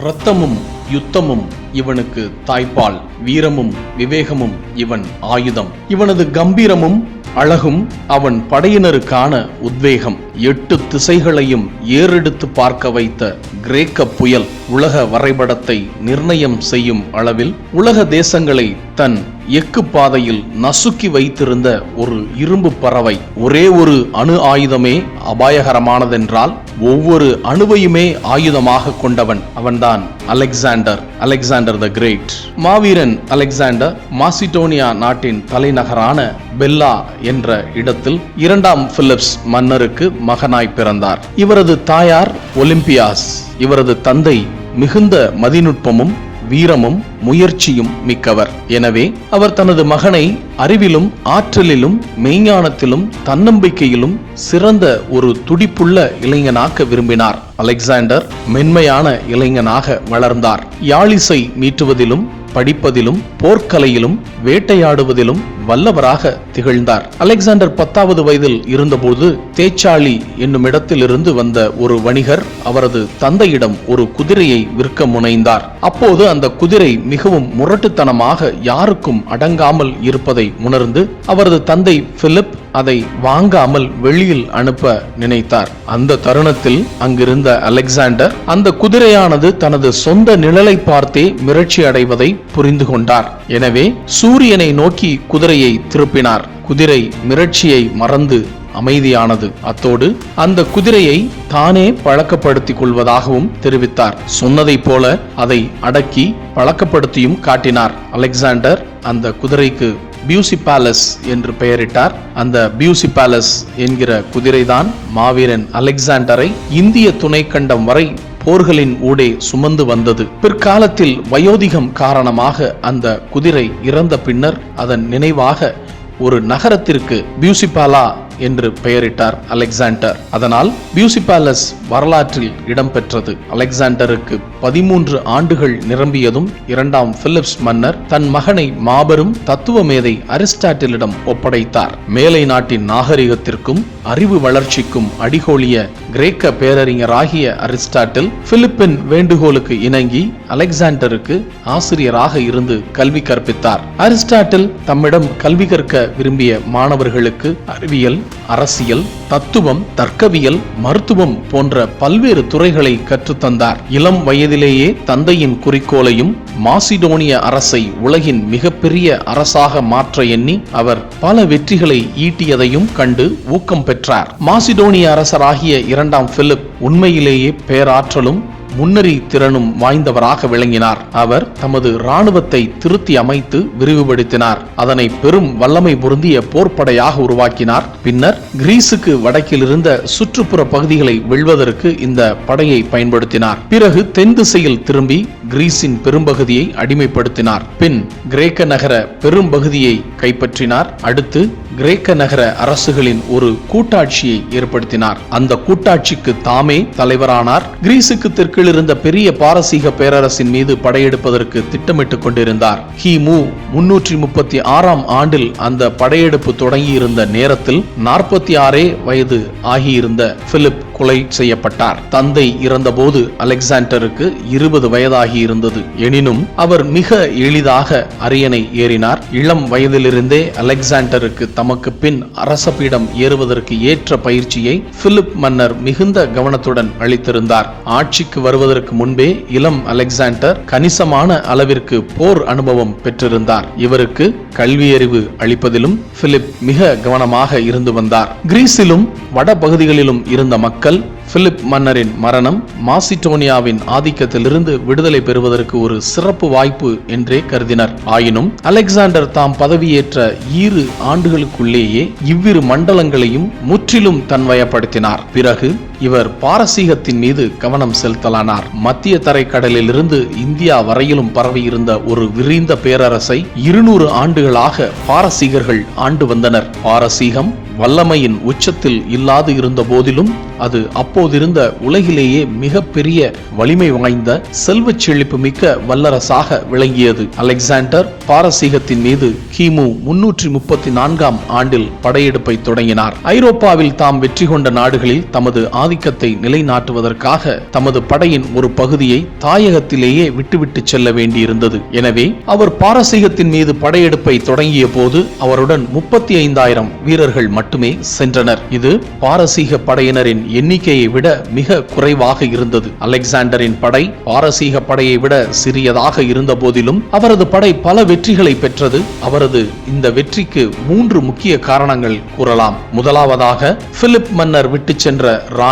இரத்தமும் யுத்தமும் இவனுக்கு தாய்ப்பால் வீரமும் விவேகமும் இவன் ஆயுதம். இவனது கம்பீரமும் அழகும் அவன் படையினருக்கான உத்வேகம். எட்டு திசைகளையும் ஏறெடுத்து பார்க்க வைத்த கிரேக்க புயல் உலக வரைபடத்தை நிர்ணயம் செய்யும் அளவில் உலக தேசங்களை தன் எக்கு பாதையில் நசுக்கி வைத்திருந்த ஒரு இரும்பு பறவை ஒரே ஒரு அணு ஆயுதமே அபாயகரமானதென்றால் ஒவ்வொரு அணுவையுமே ஆயுதமாக கொண்டவன் அவன்தான் அலெக்சாண்டர் அலெக்சாண்டர் த கிரேட். மாவீரன் அலெக்சாண்டர் மாசிடோனியா நாட்டின் தலைநகரான பெல்லா என்ற இடத்தில் இரண்டாம் பிலிப்ஸ் மன்னருக்கு மகனாய் பிறந்தார். இவரது தாயார் ஒலிம்பியாஸ். இவரது தந்தை மிகுந்த மதிநுட்பமும் வீரமும் முயற்சியும் மிக்கவர். எனவே அவர் தனது மகனை அறிவிலும் ஆற்றலிலும் மெய்ஞானத்திலும் தன்னம்பிக்கையிலும் சிறந்த ஒரு துடிப்புள்ள இளைஞனாக்க விரும்பினார். அலெக்சாண்டர் மென்மையான இளைஞனாக வளர்ந்தார். யாழிசை மீட்டுவதிலும் படிப்பதிலும் போர்க்கலையிலும் வேட்டையாடுவதிலும் வல்லவராக திகழ்ந்தார். அலெக்சாண்டர் பத்தாவது வயதில் இருந்தபோது தேச்சாளி என்னும் இடத்திலிருந்து வந்த ஒரு வணிகர் அவரது தந்தையிடம் ஒரு குதிரையை விற்க முனைந்தார். அப்போது அந்த குதிரை மிகவும் முரட்டுத்தனமாக யாருக்கும் அடங்காமல் இருப்பதை உணர்ந்து அவரது தந்தை பிலிப் அதை வாங்காமல் வெளியில் அனுப்ப நினைத்தார். அந்த தருணத்தில் அங்கிருந்த அலெக்சாண்டர் அந்த குதிரையானது தனது சொந்த நிழலை பார்த்தே மிரட்சி அடைவதை புரிந்து கொண்டார். எனவே சூரியனை நோக்கி குதிரை குதிரையை திருப்பினார். குதிரை மிரட்சியை மறந்து அமைதியானது. அத்தோடு அந்த குதிரையை தானே பழக்கப்படுத்திக் கொள்வதாகவும் தெரிவித்தார். சொன்னதைப் போல அதை அடக்கி பழக்கப்படுத்தியும் காட்டினார். அலெக்சாண்டர் அந்த குதிரைக்கு பியூசி பேலஸ் என்று பெயரிட்டார். அந்த பியூசி பேலஸ் என்கிற குதிரைதான் மாவீரன் அலெக்சாண்டரை இந்திய துணைக்கண்டம் வரை போர்களின் ஊடே சுமந்து வந்தது. பிற்காலத்தில் வயோதிகம் காரணமாக அந்த குதிரை இறந்த பின்னர் அதன் நினைவாக ஒரு நகரத்திற்கு பியூசிபாலா என்று பெயரிட்டார் அலெக்சாண்டர். அதனால் பியூசிபாலஸ் வரலாற்றில் இடம்பெற்றது. அலெக்சாண்டருக்கு பதிமூன்று ஆண்டுகள் நிரம்பியதும் இரண்டாம் பிலிப்ஸ் மன்னர் தன் மகனை மாபெரும் தத்துவ மேதை அரிஸ்டாட்டிலிடம் ஒப்படைத்தார். மேலை நாட்டின் நாகரிகத்திற்கும் அறிவு வளர்ச்சிக்கும் அடிகோலிய கிரேக்க பேரறிஞராகிய அரிஸ்டாட்டில் பிலிப்பின் வேண்டுகோளுக்கு இணங்கி அலெக்சாண்டருக்கு ஆசிரியராக இருந்து கல்வி கற்பித்தார். அரிஸ்டாட்டில் தம்மிடம் கல்வி கற்க விரும்பிய மாணவர்களுக்கு அறிவியல் அரசியல் தத்துவம் தர்க்கவியல் மருத்துவம் போன்ற பல்வேறு துறைகளை கற்றுத்தந்தார் இளம் வயதிலேயே தந்தையின் குறிக்கோளையும் மாசிடோனிய அரசை உலகின் மிகப்பெரிய அரசாக மாற்ற எண்ணி அவர் பல வெற்றிகளை ஈட்டியதையும் கண்டு ஊக்கம் பெற்றார். மாசிடோனிய அரசராகிய இரண்டாம் பிலிப் உண்மையிலேயே பேராற்றலும் முன்னறி திறனும் வாய்ந்தவராக விளங்கினார். அவர் தமது இராணுவத்தை திருத்தி அமைத்து விரிவுபடுத்தினார். அதனை பெரும் வல்லமை பொருந்திய போர்ப்படையாக உருவாக்கினார். பின்னர் கிரீஸுக்கு வடக்கில் இருந்த சுற்றுப்புற பகுதிகளை வெல்வதற்கு இந்த படையை பயன்படுத்தினார். பிறகு தென் திசையில் திரும்பி கிரீஸின் பெரும்பகுதியை அடிமைப்படுத்தினார். பின் கிரேக்க நகர பெரும்பகுதியை கைப்பற்றினார். அடுத்து கிரேக்க நகர அரசுகளின் ஒரு கூட்டாட்சியை ஏற்படுத்தினார். அந்த கூட்டாட்சிக்கு தாமே தலைவரானார். கிரீஸுக்கு தெற்கில் இருந்த பெரிய பாரசீக பேரரசின் மீது படையெடுப்பதற்கு திட்டமிட்டுக் கொண்டிருந்தார். கிமு முன்னூற்றி முப்பத்தி ஆறாம் ஆண்டில் அந்த படையெடுப்பு தொடங்கியிருந்த நேரத்தில் நாற்பத்தி ஆறே வயது ஆகியிருந்த பிலிப் கொலை செய்யப்பட்டார். தந்தை இறந்தபோது அலெக்சாண்டருக்கு இருபது வயதாகி இருந்தது எனினும் அவர் மிக எளிதாக அரியணை ஏறினார். இளம் வயதிலிருந்தே அலெக்சாண்டருக்கு தமக்கு பின் அரச பீடம் ஏறுவதற்கு ஏற்ற பயிற்சியை பிலிப் மன்னர் மிகுந்த கவனத்துடன் அளித்திருந்தார். ஆட்சிக்கு வருவதற்கு முன்பே இளம் அலெக்சாண்டர் கணிசமான அளவிற்கு போர் அனுபவம் பெற்றிருந்தார். இவருக்கு கல்வியறிவு அளிப்பதிலும் பிலிப் மிக கவனமாக இருந்து வந்தார். கிரீஸிலும் வட பகுதிகளிலும் இருந்த மக்கள் பிலிப் மன்னரின் மரணம் மாசிடோனியாவின் ஆதிக்கத்திலிருந்து விடுதலை பெறுவதற்கு ஒரு சிறப்பு வாய்ப்பு என்றே கருதினர். ஆயினும் அலெக்சாண்டர் தாம் பதவியேற்ற இரு ஆண்டுகளுக்குள்ளேயே இவ்விரு மண்டலங்களையும் முற்றிலும் தன்வயப்படுத்தினார். பிறகு இவர் பாரசீகத்தின் மீது கவனம் செலுத்தலானார். மத்திய தரைக்கடலிலிருந்து இந்தியா வரையிலும் பரவியிருந்த ஒரு விரிந்த பேரரசை இருநூறு ஆண்டுகளாக பாரசீகர்கள் ஆண்டு வந்தனர். பாரசீகம் வல்லமையின் உச்சத்தில் இல்லாது இருந்த போதிலும் அது அப்போதிருந்த உலகிலேயே மிகப்பெரிய வலிமை வாய்ந்த செல்வ செழிப்பு மிக்க வல்லரசாக விளங்கியது. அலெக்சாண்டர் பாரசீகத்தின் மீது கிமு முன்னூற்றி முப்பத்தி நான்காம் ஆண்டில் படையெடுப்பை தொடங்கினார். ஐரோப்பாவில் தாம் வெற்றி கொண்ட நாடுகளில் தமது ஆதிக்கத்தை நிலைநாட்டுவதற்காக தமது படையின் ஒரு பகுதியை தாயகத்திலேயே விட்டுவிட்டு செல்ல வேண்டியிருந்தது. எனவே அவர் பாரசீகத்தின் மீது படையெடுப்பை தொடங்கிய போது அவருடன் முப்பத்தி ஐந்தாயிரம் வீரர்கள் மட்டுமே சென்றனர். இது பாரசீக படையினரின் எண்ணிக்கையை விட மிக குறைவாக இருந்தது. அலெக்சாண்டரின் படை பாரசீக படையை விட சிறியதாக இருந்த போதிலும் அவரது படை பல வெற்றிகளை பெற்றது. அவரது இந்த வெற்றிக்கு மூன்று முக்கிய காரணங்கள் கூறலாம். முதலாவதாக பிலிப் மன்னர் விட்டு சென்ற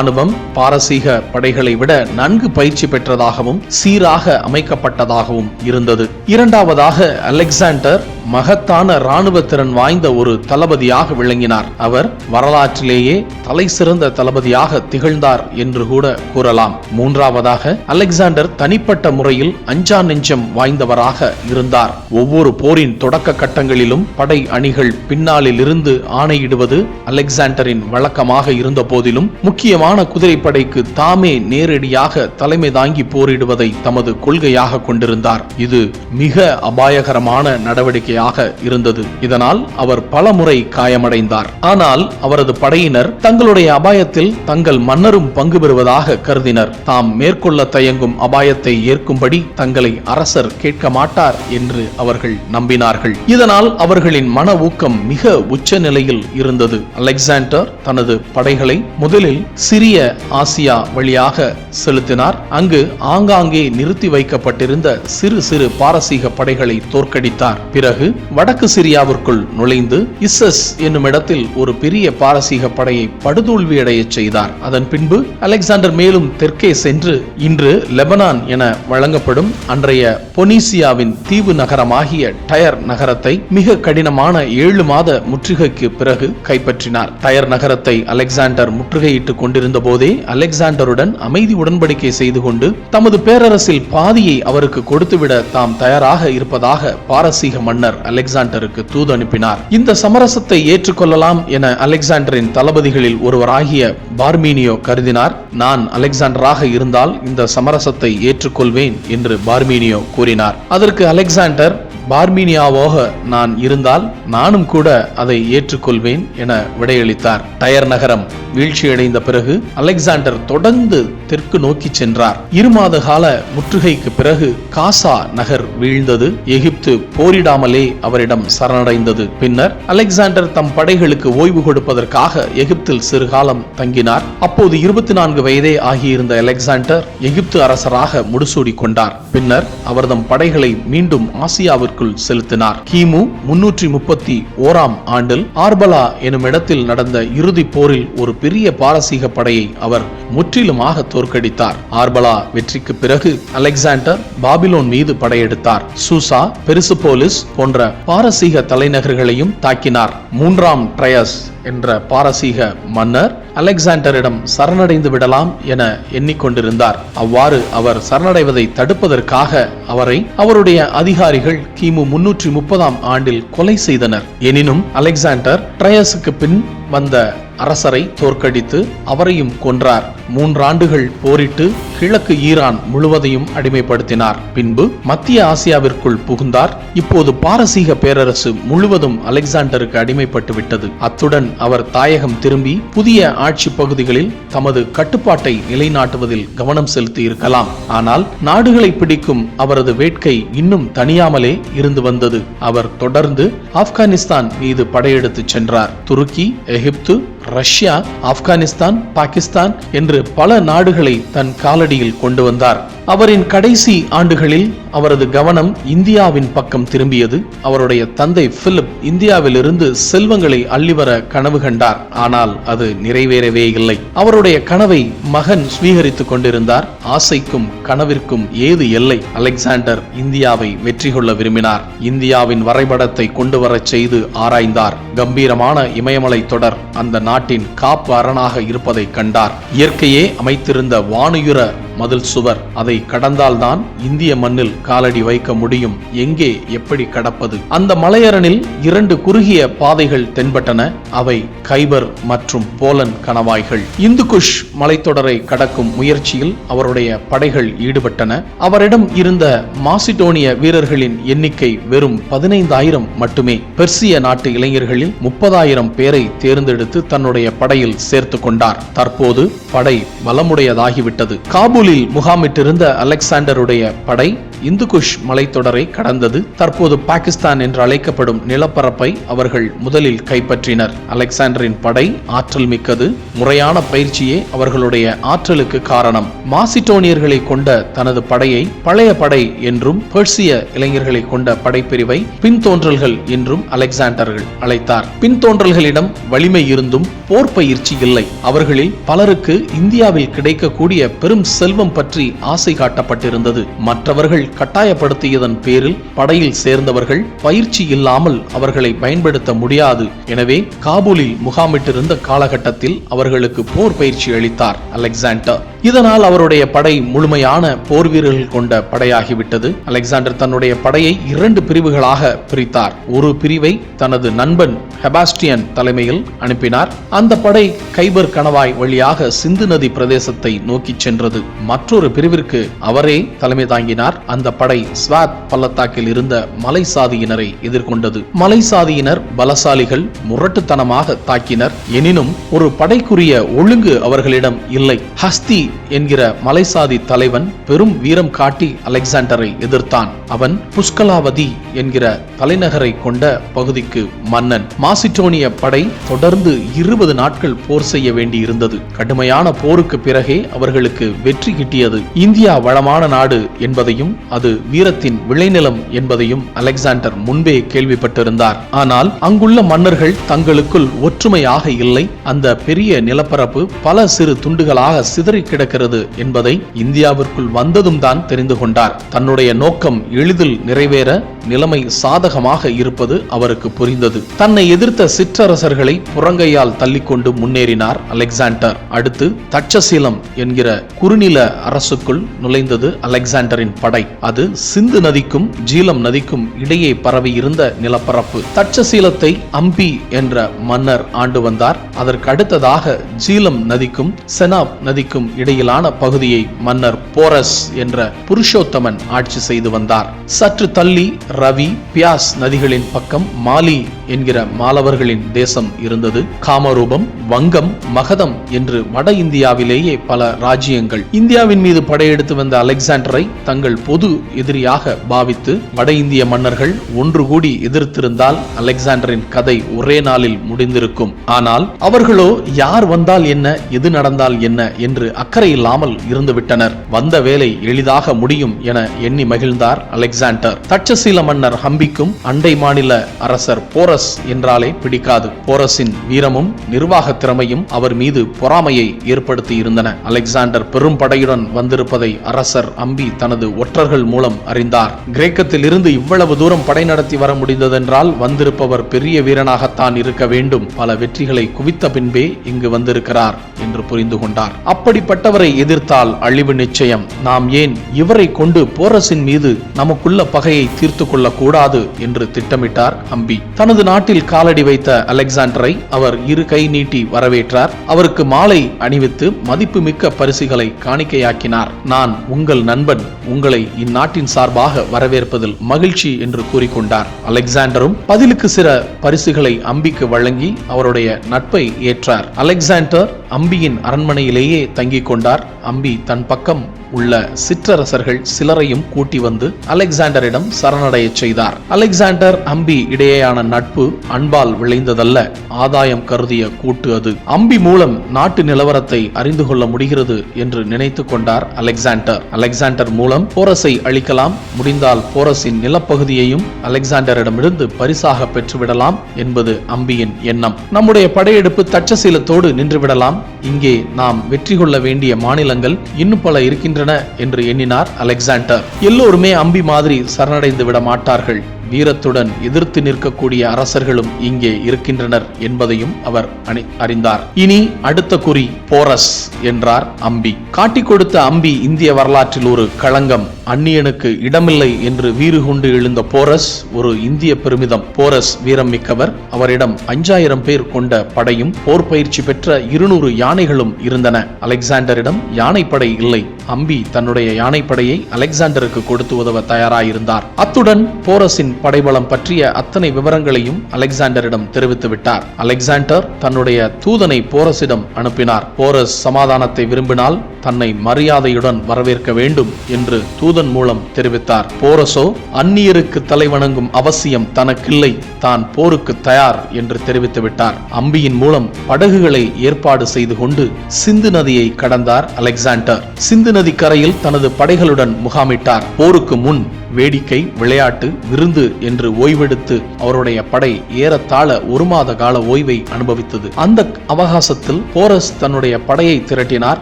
இராணுவம் பாரசீக படைகளை விட நன்கு பயிற்சி பெற்றதாகவும் சீராக அமைக்கப்பட்டதாகவும் இருந்தது. இரண்டாவதாக அலெக்சாண்டர் மகத்தான இராணுவ திறன் வாய்ந்த ஒரு தளபதியாக விளங்கினார். அவர் வரலாற்றிலேயே தலை சிறந்த தளபதியாக திகழ்ந்தார் என்று கூட கூறலாம். மூன்றாவதாக அலெக்சாண்டர் தனிப்பட்ட முறையில் அஞ்சா நெஞ்சம் வாய்ந்தவராக இருந்தார். ஒவ்வொரு போரின் தொடக்க கட்டங்களிலும் படை அணிகள் பின்னாளில் இருந்து ஆணையிடுவது அலெக்சாண்டரின் வழக்கமாக இருந்த போதிலும் முக்கியமான குதிரைப்படைக்கு தாமே நேரடியாக தலைமை தாங்கி போரிடுவதை தமது கொள்கையாக கொண்டிருந்தார். இது மிக அபாயகரமான நடவடிக்கை நடவடிக்கையாக இருந்தது. இதனால் அவர் பல முறை காயமடைந்தார். ஆனால் அவரது படையினர் தங்களுடைய அபாயத்தில் தங்கள் மன்னரும் பங்கு பெறுவதாக கருதினர். தாம் மேற்கொள்ள தயங்கும் அபாயத்தை ஏற்கும்படி தங்களை அரசர் கேட்க மாட்டார் என்று அவர்கள் நம்பினார்கள். இதனால் அவர்களின் மன ஊக்கம் மிக உச்ச நிலையில் இருந்தது. அலெக்சாண்டர் தனது படைகளை முதலில் சிறிய ஆசியா வழியாக செலுத்தினார். அங்கு ஆங்காங்கே நிறுத்தி வைக்கப்பட்டிருந்த சிறு சிறு பாரசீக படைகளை தோற்கடித்தார். பிறகு வடக்கு சிரியாவிற்குள் நுழைந்து இசஸ் என்னும் இடத்தில் ஒரு பெரிய பாரசீக படையை படுதோல்வியடைய செய்தார். அதன் பின்பு அலெக்சாண்டர் மேலும் தெற்கே சென்று இன்று லெபனான் என வழங்கப்படும் அன்றைய பொனீசியாவின் தீவு நகரமாகிய டயர் நகரத்தை மிக கடினமான ஏழு மாத முற்றுகைக்கு பிறகு கைப்பற்றினார். டயர் நகரத்தை அலெக்சாண்டர் முற்றுகையிட்டுக் கொண்டிருந்த போதே அலெக்சாண்டருடன் அமைதி உடன்படிக்கை செய்து கொண்டு தமது பேரரசில் பாதியை அவருக்கு கொடுத்துவிட தாம் தயாராக இருப்பதாக பாரசீக மன்னர் அலெக்சாண்டருக்கு தூது அனுப்பினார். இந்த சமரசத்தை ஏற்றுக்கொள்ளலாம் என அலெக்சாண்டரின் தளபதிகளில் ஒருவராகிய பார்மீனியோ கருதினார். நான் அலெக்சாண்டராக இருந்தால் இந்த சமரசத்தை ஏற்றுக்கொள்வேன் என்று பார்மீனியோ கூறினார். அதற்கு அலெக்சாண்டர் பார்மீனியாவாக நான் இருந்தால் நானும் கூட அதை ஏற்றுக்கொள்வேன் என விடையளித்தார். டயர் நகரம் வீழ்ச்சியடைந்த பிறகு அலெக்சாண்டர் தொடர்ந்து தெற்கு நோக்கி சென்றார். இரு மாத கால முற்றுகைக்கு பிறகு காசா நகர் வீழ்ந்தது. எகிப்து போரிடாமலே அவரிடம் சரணடைந்தது. பின்னர் அலெக்சாண்டர் தம் படைகளுக்கு ஓய்வு கொடுப்பதற்காக எகிப்தில் சிறுகாலம் தங்கினார். அப்போது இருபத்தி நான்கு வயதே ஆகியிருந்த அலெக்சாண்டர் எகிப்து அரசராக முடிசூடி கொண்டார். பின்னர் அவர் தம் படைகளை மீண்டும் ஆசியாவிற்குள் செலுத்தினார். கிமு முன்னூற்றி முப்பத்தி ஓராம் ஆண்டில் ஆர்பலா எனும் இடத்தில் நடந்த இறுதி போரில் ஒரு பெரிய பாரசீக படையை அவர் முற்றிலுமாக தோற்கடித்தார். ஆர்பலா வெற்றிக்கு பிறகு அலெக்சாண்டர் பாபிலோன் மீது படையெடுத்தார். சூசா பெருசுபோலிஸ் போன்ற பாரசீக தலைநகர்களையும் தாக்கினார். மூன்றாம் ட்ரயஸ் என்ற பாரசீக மன்னர் அலெக்சாண்டரிடம் சரணடைந்து விடலாம் என எண்ணிக்கொண்டிருந்தார். அவ்வாறு அவர் சரணடைவதை தடுப்பதற்காக அவரை அவருடைய அதிகாரிகள் கிமு முன்னூற்றி முப்பதாம் ஆண்டில் கொலை செய்தனர். எனினும் அலெக்சாண்டர் ட்ரயஸுக்கு பின் வந்த அரசரை தோற்கடித்து அவரையும் கொன்றார். மூன்றாண்டுகள் போரிட்டு கிழக்கு ஈரான் முழுவதையும் அடிமைப்படுத்தினார். பின்பு மத்திய ஆசியாவிற்குள் புகுந்தார். இப்போது பாரசீக பேரரசு முழுவதும் அலெக்சாண்டருக்கு அடிமைப்பட்டு விட்டது. அத்துடன் அவர் தாயகம் திரும்பி புதிய ஆட்சி பகுதிகளில் தமது கட்டுப்பாட்டை நிலைநாட்டுவதில் கவனம் செலுத்தி இருக்கலாம். ஆனால் நாடுகளை பிடிக்கும் அவரது வேட்கை இன்னும் தனியாமலே இருந்து வந்தது. அவர் தொடர்ந்து ஆப்கானிஸ்தான் மீது படையெடுத்து சென்றார். துருக்கி எகிப்து ரஷ்யா ஆப்கானிஸ்தான் பாகிஸ்தான் என்று பல நாடுகளை தன் காலடியில் கொண்டு வந்தார். அவரின் கடைசி ஆண்டுகளில் அவரது கவனம் இந்தியாவின் பக்கம் திரும்பியது. அவருடைய தந்தை பிலிப் இந்தியாவிலிருந்து செல்வங்களை அள்ளிவர கனவு கண்டார். ஆனால் அது நிறைவேறவே இல்லை. அவருடைய கனவை மகன் சுவீகரித்துக் கொண்டிருந்தார். ஆசைக்கும் கனவிற்கும் ஏது எல்லை அலெக்சாண்டர் இந்தியாவை வெற்றி கொள்ள விரும்பினார். இந்தியாவின் வரைபடத்தை கொண்டு வரச் செய்து ஆராய்ந்தார். கம்பீரமான இமயமலை தொடர் அந்த நாட்டின் காப்பு அரணாக இருப்பதை கண்டார். இயற்கையே அமைத்திருந்த வானுயுர மதில் சுவர். அதை கடந்தால்தான் இந்திய மண்ணில் காலடி வைக்க முடியும். எங்கே எப்படி கடப்பது? அந்த மலையரணில் இரண்டு குறுகிய பாதைகள் தென்பட்டன. அவை கைபர் மற்றும் போலன் கணவாய்கள். இந்துகுஷ் மலைத்தொடரை கடக்கும் முயற்சியில் அவருடைய படைகள் ஈடுபட்டன. அவரிடம் இருந்த மாசிடோனிய வீரர்களின் எண்ணிக்கை வெறும் பதினைந்தாயிரம் மட்டுமே. பெர்சிய நாட்டு இளைஞர்களில் முப்பதாயிரம் பேரை தேர்ந்தெடுத்து தன்னுடைய படையில் சேர்த்து கொண்டார். தற்போது படை பலமுடையதாகிவிட்டது. காபூல் காபூலில் முகாமிட்டிருந்த அலெக்சாண்டருடைய படை இந்துகுஷ் மலைத்தொடரை கடந்தது தற்போது பாகிஸ்தான் என்று அழைக்கப்படும் நிலப்பரப்பை அவர்கள் முதலில் கைப்பற்றினர். அலெக்சாண்டரின் படை ஆற்றல் மிக்கது. முறையான பயிற்சியே அவர்களுடைய ஆற்றலுக்கு காரணம். மாசிட்டோனியர்களை கொண்ட தனது படையை பழைய படை என்றும் பெர்சிய இளைஞர்களை கொண்ட படைப்பிரிவை பின்தோன்றல்கள் என்றும் அலெக்சாண்டர்கள் அழைத்தார். பின்தோன்றல்களிடம் வலிமை இருந்தும் போர் பயிற்சி இல்லை. அவர்களில் பலருக்கு இந்தியாவில் கிடைக்கக்கூடிய பெரும் செல்வம் பற்றி ஆசை காட்டப்பட்டிருந்தது. மற்றவர்கள் கட்டாயப்படுத்தியதன் பேரில் படையில் சேர்ந்தவர்கள் பயிற்சி இல்லாமல் அவர்களை பயன்படுத்த முடியாது. எனவே காபூலில் முகாமிட்டிருந்த காலகட்டத்தில் அவர்களுக்கு போர் பயிற்சி அளித்தார் அலெக்சாண்டர். இதனால் அவருடைய படை முழுமையான போர் வீரர்கள் கொண்ட படையாகிவிட்டது. அலெக்சாண்டர் தன்னுடைய படையை இரண்டு பிரிவுகளாக பிரித்தார். ஒரு பிரிவை தனது நண்பன் ஹெபாஸ்டியன் தலைமையில் அனுப்பினார். அந்த படை கைபர் கணவாய் வழியாக சிந்து நதி பிரதேசத்தை நோக்கி சென்றது. மற்றொரு பிரிவிற்கு அவரே தலைமை தாங்கினார். அந்த படை ஸ்வாத் பள்ளத்தாக்கில் இருந்த மலை சாதியினரை எதிர்கொண்டது. மலை சாதியினர் பலசாலிகள் முரட்டுத்தனமாக தாக்கினர். எனினும் ஒரு படைக்குரிய ஒழுங்கு அவர்களிடம் இல்லை. ஹஸ்தி என்கிற மலைசாதி தலைவன் பெரும் வீரம் காட்டி அலெக்சாண்டரை எதிர்த்தான். அவன் புஷ்கலாவதி என்கிற தலைநகரை கொண்ட பகுதிக்கு மன்னன். மாசிட்டோனிய படை தொடர்ந்து இருபது நாட்கள் போர் செய்ய வேண்டியிருந்தது. கடுமையான போருக்கு பிறகே அவர்களுக்கு வெற்றி கிட்டியது. இந்தியா வளமான நாடு என்பதையும் அது வீரத்தின் விளைநிலம் என்பதையும் அலெக்சாண்டர் முன்பே கேள்விப்பட்டிருந்தார். ஆனால் அங்குள்ள மன்னர்கள் தங்களுக்குள் ஒற்றுமையாக இல்லை. அந்த பெரிய நிலப்பரப்பு பல சிறு துண்டுகளாக சிதறி நடக்கிறது என்பதை இந்தியாவிற்குள் வந்ததும் தான் தெரிந்து கொண்டார். தன்னுடைய நோக்கம் எளிதில் நிறைவேற நிலைமை சாதகமாக இருப்பது அவருக்கு புரிந்தது. தன்னை எதிர்த்த சிற்றரசர்களை புறங்கையால் தள்ளிக்கொண்டு முன்னேறினார் அலெக்சாண்டர். அடுத்து தட்சசீலம் என்கிற குறுநில அரசுக்குள் நுழைந்தது அலெக்சாண்டரின் படை. அது சிந்து நதிக்கும் ஜீலம் நதிக்கும் இடையே பரவி இருந்த நிலப்பரப்பு. தட்சசீலத்தை அம்பி என்ற மன்னர் ஆண்டு வந்தார். அதற்கு அடுத்ததாக ஜீலம் நதிக்கும் செனாப் நதிக்கும் இடையிலான பகுதியை மன்னர் போரஸ் என்ற புருஷோத்தமன் ஆட்சி செய்து வந்தார். சற்று தள்ளி ரவி பியாஸ் நதிகளின் பக்கம் மாலி என்கிற மாலவர்களின் தேசம் இருந்தது. காமரூபம் வங்கம் மகதம் என்று வட இந்தியாவிலேயே பல ராஜ்யங்கள். இந்தியாவின் மீது படையெடுத்து வந்த அலெக்சாண்டரை தங்கள் பொது எதிரியாக பாவித்து வட இந்திய மன்னர்கள் ஒன்று கூடி எதிர்த்திருந்தால் அலெக்சாண்டரின் கதை ஒரே நாளில் முடிந்திருக்கும். ஆனால் அவர்களோ யார் வந்தால் என்ன எது நடந்தால் என்ன என்று அக்கறை இல்லாமல் இருந்துவிட்டனர். வந்த வேலை எளிதாக முடியும் என எண்ணி மகிழ்ந்தார் அலெக்சாண்டர். தட்சசீல மன்னர் ஹம்பிக்கும் அண்டை மாநில அரசர் போரஸ் என்றாலே பிடிக்காது. போரஸின் வீரமும் நிர்வாக திறமையும் அவர் மீது பொறாமையை ஏற்படுத்தி இருந்தன அலெக்சாண்டர் பெரும் படையுடன் வந்திருப்பதை அரசர் அம்பி தனது ஒற்றர்கள் மூலம் அறிந்தார். கிரேக்கத்தில் இருந்து இவ்வளவு தூரம் படை நடத்தி வர முடிந்ததென்றால் வந்திருப்பவர் பெரிய வீரனாகத்தான் இருக்க வேண்டும். பல வெற்றிகளை குவித்த பின்பே இங்கு வந்திருக்கிறார் என்று புரிந்து கொண்டார். அப்படிப்பட்ட அப்படிப்பட்டவரை எதிர்த்தால் அழிவு நிச்சயம். நாம் ஏன் இவரை கொண்டு போரஸின் மீது நமக்குள்ள பகையை தீர்த்து கொள்ளக் கூடாது என்று திட்டமிட்டார் அம்பி. தனது நாட்டில் காலடி வைத்த அலெக்சாண்டரை அவர் இரு கை நீட்டி வரவேற்றார். அவருக்கு மாலை அணிவித்து மதிப்புமிக்க பரிசுகளை காணிக்கையாக்கினார். நான் உங்கள் நண்பன் உங்களை இந்நாட்டின் சார்பாக வரவேற்பதில் மகிழ்ச்சி என்று கூறிக்கொண்டார். அலெக்சாண்டரும் பதிலுக்கு சில பரிசுகளை அம்பிக்கு வழங்கி அவருடைய நட்பை ஏற்றார். அலெக்சாண்டர் அம்பியின் அரண்மனையிலேயே தங்கிக் கொண்டார். அம்பி தன் பக்கம் உள்ள சிற்றரசர்கள் சிலரையும் கூட்டி வந்து அலெக்சாண்டரிடம் சரணடையச் செய்தார். அலெக்சாண்டர் அம்பி இடையேயான நட்பு அன்பால் விளைந்ததல்ல. ஆதாயம் கருதிய கூட்டு அது. அம்பி மூலம் நாட்டு நிலவரத்தை அறிந்து கொள்ள முடிகிறது என்று நினைத்து கொண்டார் அலெக்சாண்டர். அலெக்சாண்டர் மூலம் போரஸை அழிக்கலாம். முடிந்தால் போரஸின் நிலப்பகுதியையும் அலெக்சாண்டரிடமிருந்து பரிசாக பெற்றுவிடலாம் என்பது அம்பியின் எண்ணம். நம்முடைய படையெடுப்பு தட்சசீலத்தோடு நின்றுவிடலாம். இங்கே நாம் வெற்றி கொள்ள வேண்டிய மாநிலங்கள் இன்னும் பல இருக்கின்றன என்று எண்ணினார் அலெக்சாண்டர். எல்லோருமே அம்பி மாதிரி சரணடைந்து விட மாட்டார்கள். வீரத்துடன் எதிர்த்து நிற்கக்கூடிய அரசர்களும் இங்கே இருக்கின்றனர் என்பதையும் அவர் அணி- அறிந்தார். இனி அடுத்த குறி போரஸ் என்றார் அம்பி. காட்டிக் கொடுத்த அம்பி இந்திய வரலாற்றில் ஒரு களங்கம். அந்நியனுக்கு இடமில்லை என்று வீறு கொண்டு எழுந்த போரஸ் ஒரு இந்திய பெருமிதம். போரஸ் வீரம் மிக்கவர். அவரிடம் அஞ்சாயிரம் பேர் கொண்ட படையும் போர் பயிற்சி பெற்ற இருநூறு யானைகளும் இருந்தன. அலெக்சாண்டரிடம் யானைப்படை இல்லை. அம்பி தன்னுடைய யானைப்படையை அலெக்சாண்டருக்கு கொடுத்து உதவ தயாராயிருந்தார். அத்துடன் போரஸின் படைபலம் பற்றிய அத்தனை விவரங்களையும் அலெக்சாண்டரிடம் தெரிவித்து விட்டார். அலெக்சாண்டர் தன்னுடைய தூதனை போரஸிடம் அனுப்பினார். போரஸ் சமாதானத்தை விரும்பினால் தன்னை மரியாதையுடன் வரவேற்க வேண்டும் என்று தூதன் மூலம் தெரிவித்தார். போரஸோ அந்நியருக்கு தலைவணங்கும் அவசியம் தனக்கில்லை தான் போருக்கு தயார் என்று தெரிவித்து விட்டார். அம்பியின் மூலம் படகுகளை ஏற்பாடு செய்து கொண்டு சிந்து நதியை கடந்தார் அலெக்சாண்டர். சிந்து நதி கரையில் தனது படைகளுடன் முகாமிட்டார். போருக்கு முன் வேடிக்கை விளையாட்டு விருந்து என்று ஓய்வெடுத்து அவருடைய படை ஏறத்தாழ ஒரு மாத கால ஓய்வை அனுபவித்தது. அந்த அவகாசத்தில் போரஸ் தன்னுடைய படையை திரட்டினார்.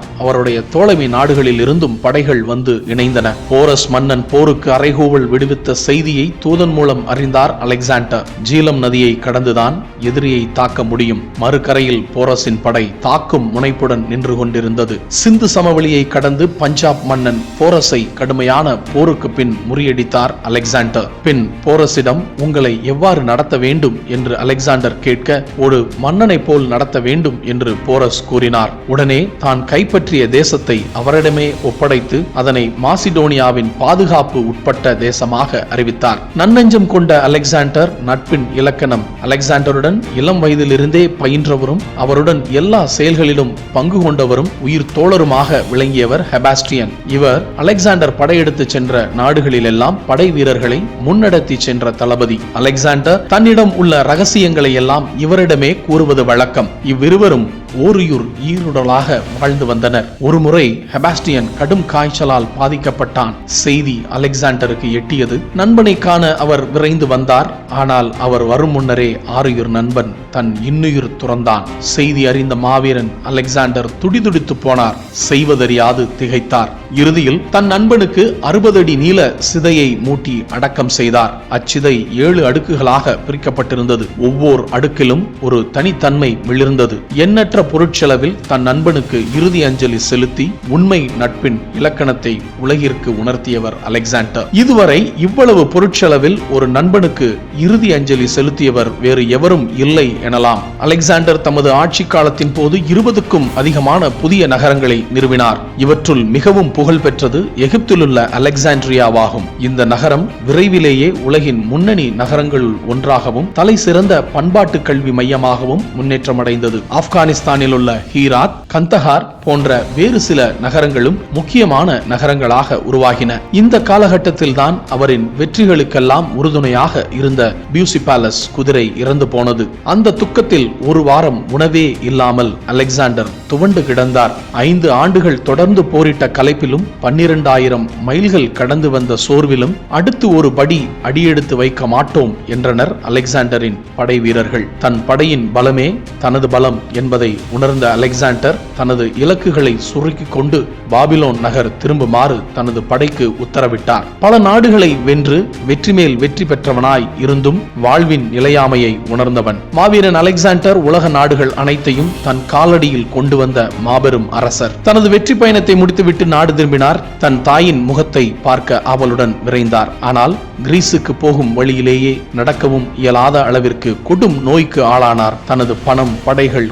அவருடைய தோழமை நாடுகளில் இருந்தும் படைகள் வந்து இணைந்தன. போரஸ் மன்னன் போருக்கு அறைகூவல் விடுவித்த செய்தியை தூதன் மூலம் அறிந்தார் அலெக்சாண்டர். ஜீலம் நதியை கடந்துதான் எதிரியை தாக்க முடியும். மறுகரையில் போரஸின் படை தாக்கும் முனைப்புடன் நின்று கொண்டிருந்தது. சிந்து சமவெளியை கடந்து பஞ்சாப் மன்னன் போரஸை கடுமையான போருக்கு பின் முறியடி முறியடித்தார் அலெக்சாண்டர். பின் போரஸிடம் உங்களை எவ்வாறு நடத்த வேண்டும்? என்று அலெக்சாண்டர் கேட்க ஒரு மன்னனை போல் நடத்த வேண்டும் என்று போரஸ் கூறினார். உடனே தான் கைப்பற்றிய தேசத்தை அவரிடமே ஒப்படைத்து அதனை மாசிடோனியாவின் பாதுகாப்பு உட்பட்ட தேசமாக அறிவித்தார். நன்னெஞ்சம் கொண்ட அலெக்சாண்டர் நட்பின் இலக்கணம். அலெக்சாண்டருடன் இளம் வயதிலிருந்தே பயின்றவரும் அவருடன் எல்லா செயல்களிலும் பங்கு கொண்டவரும் உயிர் தோழருமாக விளங்கியவர் ஹெபாஸ்டியன். இவர் அலெக்சாண்டர் படையெடுத்து சென்ற நாடுகளிலெல்லாம் படை வீரர்களை முன்னடத்தி சென்ற தளபதி அலெக்சாண்டர் தன்னிடம் உள்ள ரகசியங்களை எல்லாம் இவரிடமே கூறுவது வழக்கம். இவ்விருவரும் ஓரியூர் ஈருடலாக வாழ்ந்து வந்தனர். ஒருமுறை ஹெபாஸ்டியன் கடும் காய்ச்சலால் பாதிக்கப்பட்டான். செய்தி அலெக்சாண்டருக்கு எட்டியது. நண்பனை காண அவர் விரைந்து வந்தார். ஆனால் அவர் வரும் முன்னரே ஆரியூர் நண்பன் தன் இன்னுயிர் துறந்தான். செய்தி அறிந்த மாவீரன் அலெக்சாண்டர் துடிதுடித்து போனார். செய்வதறியாது திகைத்தார். இறுதியில் தன் நண்பனுக்கு அறுபது அடி நீள சிதையை மூட்டி அடக்கம் செய்தார். அச்சிதை ஏழு அடுக்குகளாக பிரிக்கப்பட்டிருந்தது. ஒவ்வொரு அடுக்கிலும் ஒரு தனித்தன்மை விளிர்ந்தது எண்ணற்ற பொருட்செலவில் தன் நண்பனுக்கு இறுதி அஞ்சலி செலுத்தி உண்மை நட்பின் இலக்கணத்தை உலகிற்கு உணர்த்தியவர் அலெக்சாண்டர். இதுவரை இவ்வளவு பொருட்செலவில் ஒரு நண்பனுக்கு இறுதி அஞ்சலி செலுத்தியவர் வேறு எவரும் இல்லை எனலாம். அலெக்சாண்டர் தமது ஆட்சி காலத்தின் போது இருபதுக்கும் அதிகமான புதிய நகரங்களை நிறுவினார். இவற்றுள் மிகவும் புகழ் பெற்றது எகிப்திலுள்ள அலெக்சாண்ட்ரியாவாகும். இந்த நகரம் விரைவிலேயே உலகின் முன்னணி நகரங்களுள் ஒன்றாகவும் தலை சிறந்த பண்பாட்டு கல்வி மையமாகவும் முன்னேற்றமடைந்தது. ஆப்கானிஸ்தான் ஆப்கானிஸ்தானில் உள்ள ஹீராத் கந்தஹார் போன்ற வேறு சில நகரங்களும் முக்கியமான நகரங்களாக உருவாகின. இந்த காலகட்டத்தில் தான் அவரின் வெற்றிகளுக்கெல்லாம் உறுதுணையாக இருந்த பியூசி பேலஸ் குதிரை இறந்து போனது. அந்த துக்கத்தில் ஒரு வாரம் உணவே இல்லாமல் அலெக்சாண்டர் துவண்டு கிடந்தார். ஐந்து ஆண்டுகள் தொடர்ந்து போரிட்ட கலைப்பிலும் பன்னிரண்டாயிரம் மைல்கள் கடந்து வந்த சோர்விலும் அடுத்து ஒரு படி அடியெடுத்து வைக்க மாட்டோம் என்றனர் அலெக்சாண்டரின் படை வீரர்கள் தன் படையின் பலமே தனது பலம் என்பதை உணர்ந்த அலெக்சாண்டர் தனது இலக்குகளை சுருக்கிக் கொண்டு பாபிலோன் நகர் திரும்புமாறு தனது படைக்கு உத்தரவிட்டார். பல நாடுகளை வென்று வெற்றி மேல் வெற்றி பெற்றவனாய் இருந்தும் வாழ்வின் நிலையாமையை உணர்ந்தவன். மாவீரன் அலெக்சாண்டர் உலக நாடுகள் அனைத்தையும் தன் காலடியில் கொண்டு வந்த மாபெரும் அரசர். தனது வெற்றி பயணத்தை முடித்துவிட்டு நாடு திரும்பினார். தன் தாயின் முகத்தை பார்க்க ஆவலுடன் விரைந்தார். ஆனால் கிரீஸுக்கு போகும் வழியிலேயே நடக்கவும் இயலாத அளவிற்கு கொடும் நோய்க்கு ஆளானார். தனது பணம் படைகள்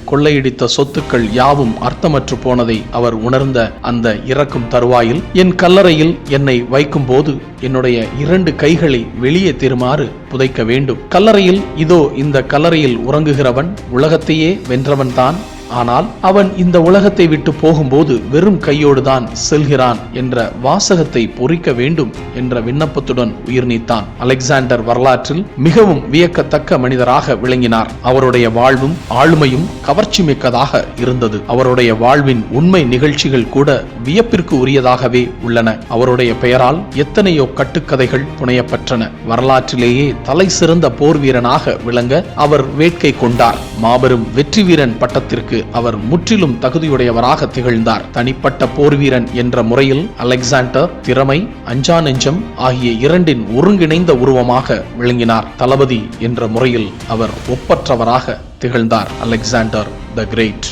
கொள்ளையடித்த சொத்துக்கள் யாவும் அர்த்தமற்று போனதை அவர் உணர்ந்த அந்த இறக்கும் தருவாயில் என் கல்லறையில் என்னை வைக்கும்போது என்னுடைய இரண்டு கைகளை வெளியே திருமாறு புதைக்க வேண்டும். கல்லறையில் இதோ இந்த கல்லறையில் உறங்குகிறவன் உலகத்தையே வென்றவன்தான். ஆனால் அவன் இந்த உலகத்தை விட்டு போகும்போது வெறும் கையோடு தான் செல்கிறான் என்ற வாசகத்தை பொறிக்க வேண்டும் என்ற விண்ணப்பத்துடன் உயிர் நீத்தான். அலெக்சாண்டர் வரலாற்றில் மிகவும் வியக்கத்தக்க மனிதராக விளங்கினார். அவருடைய வாழ்வும் ஆளுமையும் கவர்ச்சி மிக்கதாக இருந்தது. அவருடைய வாழ்வின் உண்மை நிகழ்ச்சிகள் கூட வியப்பிற்கு உரியதாகவே உள்ளன. அவருடைய பெயரால் எத்தனையோ கட்டுக்கதைகள் புனையப்பட்டன வரலாற்றிலேயே தலை சிறந்த போர் வீரனாக விளங்க அவர் வேட்கை கொண்டார். மாபெரும் வெற்றி வீரன் பட்டத்திற்கு அவர் முற்றிலும் தகுதியுடையவராக திகழ்ந்தார். தனிப்பட்ட போர்வீரன் என்ற முறையில் அலெக்சாண்டர் திறமை அஞ்சா நெஞ்சம் ஆகிய இரண்டின் ஒருங்கிணைந்த உருவமாக விளங்கினார். தளபதி என்ற முறையில் அவர் ஒப்பற்றவராக திகழ்ந்தார் அலெக்சாண்டர் த கிரேட்.